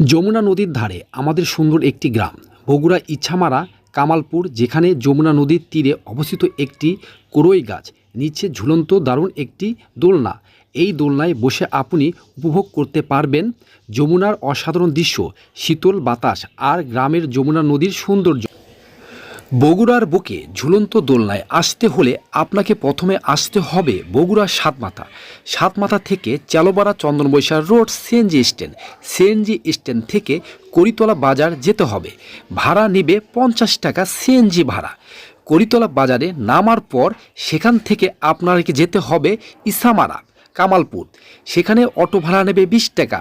যমুনা নদীর ধারে আমাদের সুন্দর একটি গ্রাম, বগুড়া ইচ্ছামারা কামালপুর, যেখানে যমুনা নদীর তীরে অবস্থিত একটি কোরই গাছ, নিচে ঝুলন্ত দারুণ একটি দোলনা। এই দোলনায় বসে আপনি উপভোগ করতে পারবেন যমুনার অসাধারণ দৃশ্য, শীতল বাতাস আর গ্রামের যমুনা নদীর সৌন্দর্য। বগুড়ার বুকে ঝুলন্ত দোলনায় আসতে হলে আপনাকে প্রথমে আসতে হবে বগুড়ার সাতমাথা। সাতমাথা থেকে Chalobara Chandanbaisha road CNG stand. CNG stand থেকে করিতলা বাজার যেতে হবে। ভাড়া নেবে পঞ্চাশ টাকা সিএনজি ভাড়া। করিতলা বাজারে নামার পর সেখান থেকে আপনাকে যেতে হবে ইসামারা, কামালপুর। সেখানে অটো ভাড়া নেবে বিশ টাকা।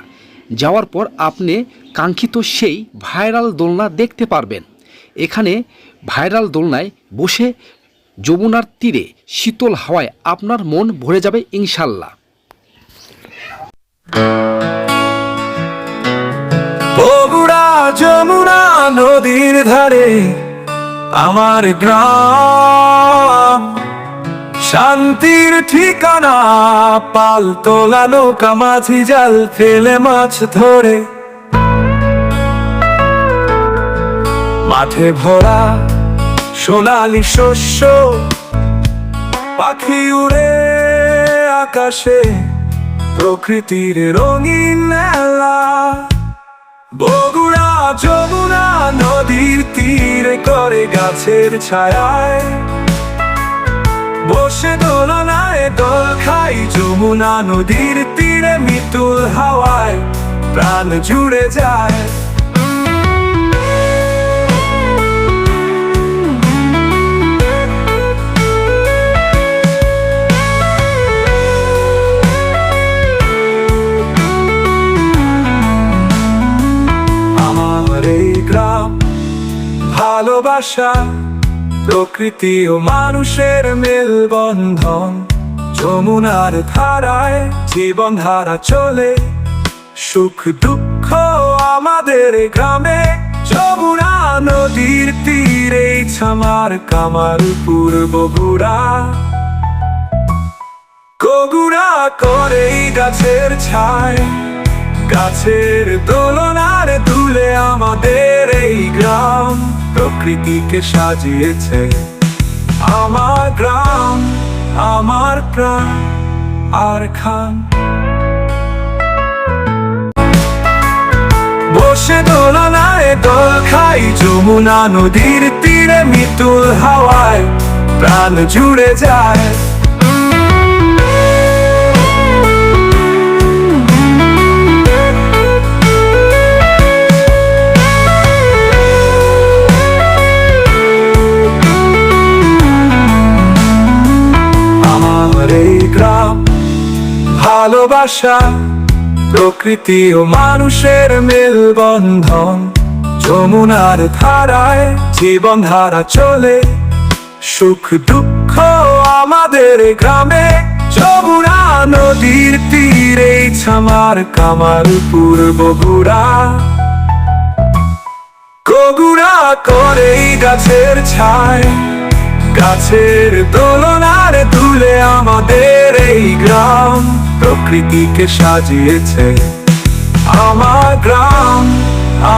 যাওয়ার পর আপনি কাঙ্ক্ষিত সেই ভাইরাল দোলনা দেখতে পারবেন। এখানে ভাইরাল দোলনায় বসে যমুনার তীরে শীতল হাওয়ায় আপনার মন ভরে যাবে ইনশাল্লাহ। বগুড়া যমুনা নদীর ধারে আমার গ্রাম। শান্তির ঠিকানা, পাল তোলা নৌকা, মাঝি জাল ফেলে মাছ ধরে। মাঠে ভরা সোনালি শস্য পাখি উড়ে আকাশে প্রকৃতির রঙিন মেলা। বগুড়া, যমুনা নদীর তীরে করে গাছের ছায়ায়। বসে দোলনায় দোল খাই, যমুনা নদীর তীরে মিতুল হাওয়ায় প্রাণ জুড়ে যায়। ভালোবাসা প্রকৃতি ও মানুষের মেলবন্ধন। যমুনার ধারায় জীবন ধারা চলে, সুখ দুঃখ আমাদের গ্রামে। যমুনা নদীর তীরে ছামার কামারপুর বগুড়া কগুড়া করে গাছের ছায় গাছের দোলনার দুলে আমাদের এই গ্রাম প্রকৃতিকে সাজিয়েছে আমার গ্রাম, আমার প্রাণ, আর খান। বসে দোলনায় দোল খাই, যমুনা নদীর তীরে মিতুল হাওয়ায় প্রাণ জুড়ে যায়। ভালোবাসা, প্রকৃতি ও মানুষের মেলবন্ধন, যমুনার ধারায় জীবন ধারা চলে, সুখ দুঃখ আমাদের গ্রামে, যমুনা নদীর তীরে ছামার কামারপুর বগুড়া কগুড়া করে গাছের ছায়, গাছের দোলনার তুলে আমাদের এই গ্রাম। প্রকৃতিকে সাজিয়েছে। আমার গ্রাম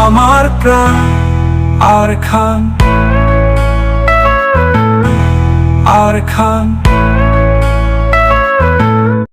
আমার প্রাণ আর খান আর খান।